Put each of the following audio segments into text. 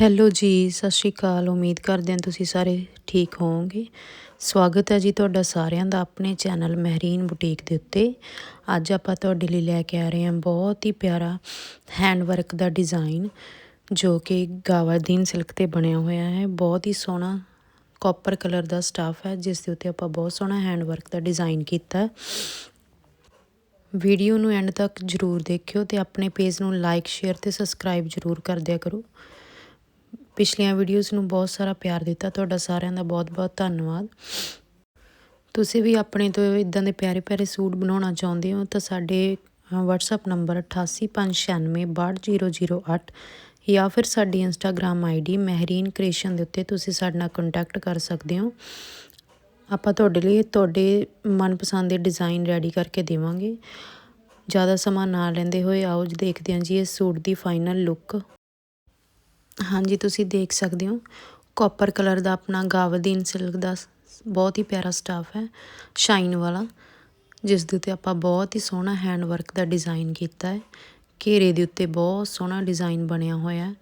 Hello ਜੀ, ਸਤਿ ਸ਼੍ਰੀ ਅਕਾਲ। ਉਮੀਦ ਕਰਦੇ ਹਾਂ ਤੁਸੀਂ ਸਾਰੇ ਠੀਕ ਹੋਵੋਗੇ। ਸਵਾਗਤ ਹੈ ਜੀ ਤੁਹਾਡਾ ਸਾਰਿਆਂ ਦਾ ਆਪਣੇ ਚੈਨਲ ਮਹਿਰੀਨ ਬੁਟੀਕ ਦੇ ਉੱਤੇ। ਅੱਜ ਆਪਾਂ ਤੁਹਾਡੇ ਲਈ ਲੈ ਕੇ ਆ ਰਹੇ ਹਾਂ ਬਹੁਤ ਹੀ ਪਿਆਰਾ ਹੈਂਡ ਵਰਕ ਦਾ ਡਿਜ਼ਾਈਨ, ਜੋ ਕਿ ਗਾਵਾਦੀਨ ਸਿਲਕ ਤੇ ਬਣਿਆ ਹੋਇਆ ਹੈ। ਬਹੁਤ ਹੀ ਸੋਹਣਾ ਕਾਪਰ ਕਲਰ ਦਾ ਸਟਾਫ ਹੈ, ਜਿਸ ਦੇ ਉੱਤੇ ਆਪਾਂ ਬਹੁਤ ਸੋਹਣਾ ਹੈਂਡ ਵਰਕ ਦਾ ਡਿਜ਼ਾਈਨ ਕੀਤਾ ਵੀਡੀਓ ਨੂੰ ਐਂਡ ਤੱਕ ਜਰੂਰ ਦੇਖਿਓ ਤੇ ਆਪਣੇ ਪੇਜ ਨੂੰ ਲਾਈਕ, ਸ਼ੇਅਰ ਤੇ ਸਬਸਕ੍ਰਾਈਬ ਜਰੂਰ ਕਰ ਦਿਆ ਕਰੋ। ਪਿਛਲੀਆਂ ਵੀਡੀਓਜ਼ ਨੂੰ ਬਹੁਤ ਸਾਰਾ ਪਿਆਰ ਦਿੱਤਾ, ਤੁਹਾਡਾ ਸਾਰਿਆਂ ਦਾ ਬਹੁਤ-ਬਹੁਤ ਧੰਨਵਾਦ। ਤੁਸੀਂ ਵੀ ਆਪਣੇ ਤੋਂ ਇਦਾਂ ਦੇ ਪਿਆਰੇ ਪਿਆਰੇ ਸੂਟ ਬਣਾਉਣਾ ਚਾਹੁੰਦੇ ਹੋ ਤਾਂ ਸਾਡੇ WhatsApp ਨੰਬਰ 8856962008 ਜਾਂ ਫਿਰ ਸਾਡੀ Instagram ਆਈਡੀ ਮਹਿਰੀਨ ਕ੍ਰੀਏਸ਼ਨ ਦੇ ਉੱਤੇ ਤੁਸੀਂ ਸਾਡੇ ਨਾਲ ਕੰਟੈਕਟ ਕਰ ਸਕਦੇ ਹੋ। ਆਪਾਂ ਤੁਹਾਡੇ ਲਈ ਤੁਹਾਡੇ ਮਨਪਸੰਦ ਦੇ ਡਿਜ਼ਾਈਨ ਰੈਡੀ ਕਰਕੇ ਦੇਵਾਂਗੇ। ਜ਼ਿਆਦਾ ਸਮਾਂ ਨਾ ਲੈਂਦੇ ਹੋਏ ਆਓ ਜੀ, ਦੇਖਦੇ ਹਾਂ ਜੀ ਇਸ ਸੂਟ ਦੀ ਫਾਈਨਲ ਲੁੱਕ ਹਾਂਜੀ, ਤੁਸੀਂ ਦੇਖ ਸਕਦੇ ਹੋ। ਕਾਪਰ ਕਲਰ ਦਾ ਆਪਣਾ ਗਾਵਦੀਨ ਸਿਲਕ ਦਾ ਬਹੁਤ ਹੀ ਪਿਆਰਾ ਸਟਾਫ ਹੈ, ਸ਼ਾਈਨ ਵਾਲਾ, ਜਿਸ ਦੇ ਉੱਤੇ ਆਪਾਂ ਬਹੁਤ ਹੀ ਸੋਹਣਾ ਹੈਂਡ ਵਰਕ ਦਾ ਡਿਜ਼ਾਈਨ ਕੀਤਾ ਹੈ। ਘੇਰੇ ਦੇ ਉੱਤੇ ਬਹੁਤ ਸੋਹਣਾ ਡਿਜ਼ਾਈਨ ਬਣਿਆ ਹੋਇਆ ਹੈ।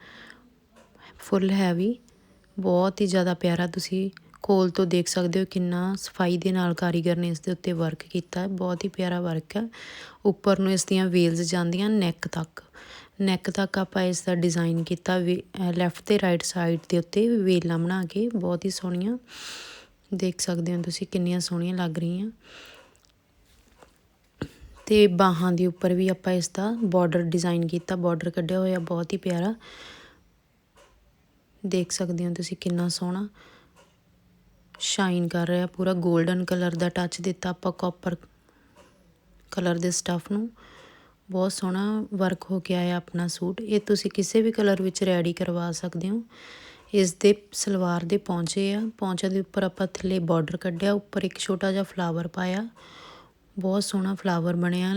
ਫੁੱਲ ਹੈਵੀ, ਬਹੁਤ ਹੀ ਜ਼ਿਆਦਾ ਪਿਆਰਾ ਤੁਸੀਂ ਕੋਲ ਤੋਂ ਦੇਖ ਸਕਦੇ ਹੋ ਕਿੰਨਾ ਸਫ਼ਾਈ ਦੇ ਨਾਲ ਕਾਰੀਗਰ ਨੇ ਇਸ ਦੇ ਉੱਤੇ ਵਰਕ ਕੀਤਾ ਹੈ। ਬਹੁਤ ਹੀ ਪਿਆਰਾ ਵਰਕ ਹੈ। ਉੱਪਰ ਨੂੰ ਇਸ ਦੀਆਂ ਵੇਲਸ ਜਾਂਦੀਆਂ ਨੈਕ ਤੱਕ। ਨੈਕ ਤੱਕ ਆਪਾਂ ਇਸ ਦਾ ਡਿਜ਼ਾਈਨ ਕੀਤਾ ਲੈਫਟ ਤੇ ਰਾਈਟ ਸਾਈਡ ਦੇ ਉੱਤੇ ਵੇਲਾਂ ਬਣਾ ਕੇ, ਬਹੁਤ ਹੀ ਸੋਹਣੀਆਂ। ਦੇਖ ਸਕਦੇ ਹੋ ਤੁਸੀਂ ਕਿੰਨੀਆਂ ਸੋਹਣੀਆਂ ਲੱਗ ਰਹੀਆਂ। ਤੇ ਬਾਹਾਂ ਦੇ ਉੱਪਰ ਵੀ ਆਪਾਂ ਇਸ ਦਾ ਬਾਰਡਰ ਡਿਜ਼ਾਈਨ ਕੀਤਾ ਬਾਰਡਰ ਕੱਢਿਆ ਹੋਇਆ, ਬਹੁਤ ਹੀ ਪਿਆਰਾ। ਦੇਖ ਸਕਦੇ ਹੋ ਤੁਸੀਂ ਕਿੰਨਾ ਸੋਹਣਾ। ਸ਼ਾਈਨ ਕਰ ਰਿਹਾ, ਪੂਰਾ 골ਡਨ ਕਲਰ ਦਾ ਟੱਚ ਦਿੱਤਾ ਆਪਾਂ ਕਾਪਰ ਕਲਰ ਦੇ ਸਟਫ ਨੂੰ। ਬਹੁਤ ਸੋਹਣਾ ਵਰਕ ਹੋ ਕੇ ਆਇਆ ਆਪਣਾ ਸੂਟ। ਇਹ ਤੁਸੀਂ ਕਿਸੇ ਵੀ ਕਲਰ ਵਿੱਚ ਰੈਡੀ ਕਰਵਾ ਸਕਦੇ ਹੋ। ਇਸ ਦੇ ਸਲਵਾਰ ਦੇ ਪੌਂਚੇ ਆ। ਪੌਂਚੇ ਦੇ ਉੱਪਰ ਆਪਾਂ ਥੱਲੇ ਬਾਰਡਰ ਕੱਢਿਆ। ਉੱਪਰ ਇੱਕ ਛੋਟਾ ਜਿਹਾ ਫਲਾਵਰ ਪਾਇਆ। ਬਹੁਤ ਸੋਹਣਾ ਫਲਾਵਰ ਬਣਿਆ।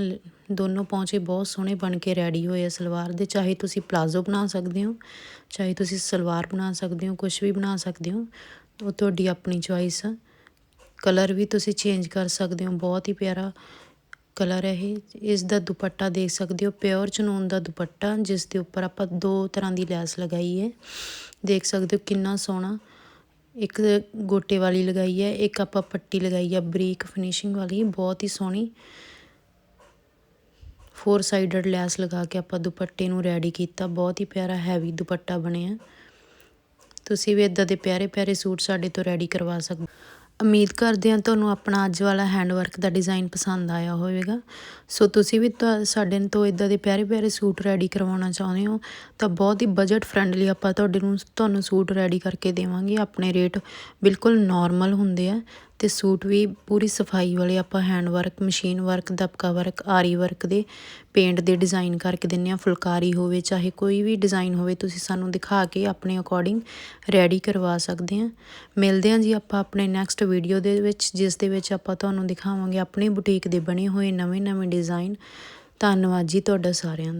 ਦੋਨੋਂ ਪੌਂਚੇ ਬਹੁਤ ਸੋਹਣੇ ਬਣ ਕੇ ਰੈਡੀ ਹੋਏ ਆ ਸਲਵਾਰ ਦੇ। ਚਾਹੇ ਤੁਸੀਂ ਪਲਾਜ਼ੋ ਬਣਾ ਸਕਦੇ ਹੋ, ਚਾਹੇ ਤੁਸੀਂ ਸਲਵਾਰ ਬਣਾ ਸਕਦੇ ਹੋ ਕੁਝ ਵੀ ਬਣਾ ਸਕਦੇ ਹੋ, ਉਹ ਤੁਹਾਡੀ ਆਪਣੀ ਚੁਆਇਸ ਆ। ਕਲਰ ਵੀ ਤੁਸੀਂ ਚੇਂਜ ਕਰ ਸਕਦੇ ਹੋ। ਬਹੁਤ ਹੀ ਪਿਆਰਾ ਕਲਰ ਹੈ ਇਹ ਇਸ ਦਾ ਦੁਪੱਟਾ ਦੇਖ ਸਕਦੇ ਹੋ, ਪਿਓਰ ਚਨੂਨ ਦਾ ਦੁਪੱਟਾ, ਜਿਸ ਦੇ ਉੱਪਰ ਆਪਾਂ ਦੋ ਤਰ੍ਹਾਂ ਦੀ ਲੈਸ ਲਗਾਈ ਹੈ। ਦੇਖ ਸਕਦੇ ਹੋ ਕਿੰਨਾ ਸੋਹਣਾ, ਇੱਕ ਗੋਟੇ ਵਾਲੀ ਲਗਾਈ ਹੈ, ਇੱਕ ਆਪਾਂ ਪੱਟੀ ਲਗਾਈ ਹੈ, ਬਰੀਕ ਫਿਨਿਸ਼ਿੰਗ ਵਾਲੀ, ਬਹੁਤ ਹੀ ਸੋਹਣੀ। ਫੋਰ ਸਾਈਡਡ ਲੈਸ ਲਗਾ ਕੇ ਆਪਾਂ ਦੁਪੱਟੇ ਨੂੰ ਰੈਡੀ ਕੀਤਾ, ਬਹੁਤ ਹੀ ਪਿਆਰਾ ਹੈਵੀ ਦੁਪੱਟਾ ਬਣਿਆ। ਤੁਸੀਂ ਵੀ ਇਦਾਂ ਦੇ ਪਿਆਰੇ ਪਿਆਰੇ ਸੂਟ ਸਾਡੇ ਤੋਂ ਰੈਡੀ ਕਰਵਾ ਸਕਦੇ ਉਮੀਦ ਕਰਦੇ ਹਾਂ ਤੁਹਾਨੂੰ ਆਪਣਾ ਅੱਜ ਵਾਲਾ ਹੈਂਡ ਵਰਕ ਦਾ ਡਿਜ਼ਾਈਨ ਪਸੰਦ ਆਇਆ ਹੋਵੇਗਾ। ਸੋ ਤੁਸੀਂ ਵੀ ਸਾਡੇ ਤੋਂ ਇਦਾਂ ਦੇ ਪਿਆਰੇ ਪਿਆਰੇ ਸੂਟ ਰੈਡੀ ਕਰਵਾਉਣਾ ਚਾਹੁੰਦੇ ਹੋ, ਤਾਂ ਬਹੁਤ ਹੀ ਬਜਟ ਫ੍ਰੈਂਡਲੀ ਆਪਾਂ ਤੁਹਾਡੇ ਨੂੰ, ਤੁਹਾਨੂੰ ਸੂਟ ਰੈਡੀ ਕਰਕੇ ਦੇਵਾਂਗੇ। ਆਪਣੇ ਰੇਟ ਬਿਲਕੁਲ ਨਾਰਮਲ ਹੁੰਦੇ ਆ। ਅਤੇ ਸੂਟ ਵੀ ਪੂਰੀ ਸਫ਼ਾਈ ਵਾਲੇ ਆਪਾਂ ਹੈਂਡ ਵਰਕ ਮਸ਼ੀਨ ਵਰਕ ਦਬਕਾ ਵਰਕ ਆਰੀ ਵਰਕ ਦੇ ਪੇਂਟ ਦੇ ਡਿਜ਼ਾਈਨ ਕਰਕੇ ਦਿੰਨੇ ਆ ਫੁਲਕਾਰੀ ਹੋਵੇ, ਚਾਹੇ ਕੋਈ ਵੀ ਡਿਜ਼ਾਈਨ ਹੋਵੇ, ਤੁਸੀਂ ਸਾਨੂੰ ਦਿਖਾ ਕੇ ਆਪਣੇ ਅਕੋਰਡਿੰਗ ਰੈਡੀ ਕਰਵਾ ਸਕਦੇ ਆ ਮਿਲਦੇ ਆ ਜੀ ਆਪਾਂ ਆਪਣੇ ਨੈਕਸਟ ਵੀਡੀਓ ਦੇ ਵਿੱਚ, ਜਿਸ ਦੇ ਵਿੱਚ ਆਪਾਂ ਤੁਹਾਨੂੰ ਦਿਖਾਵਾਂਗੇ ਆਪਣੀ ਬੁਟੀਕ ਦੇ ਬਣੇ ਹੋਏ ਨਵੇਂ-ਨਵੇਂ ਡਿਜ਼ਾਈਨ ਧੰਨਵਾਦ ਜੀ ਤੁਹਾਡਾ ਸਾਰਿਆਂ ਦਾ।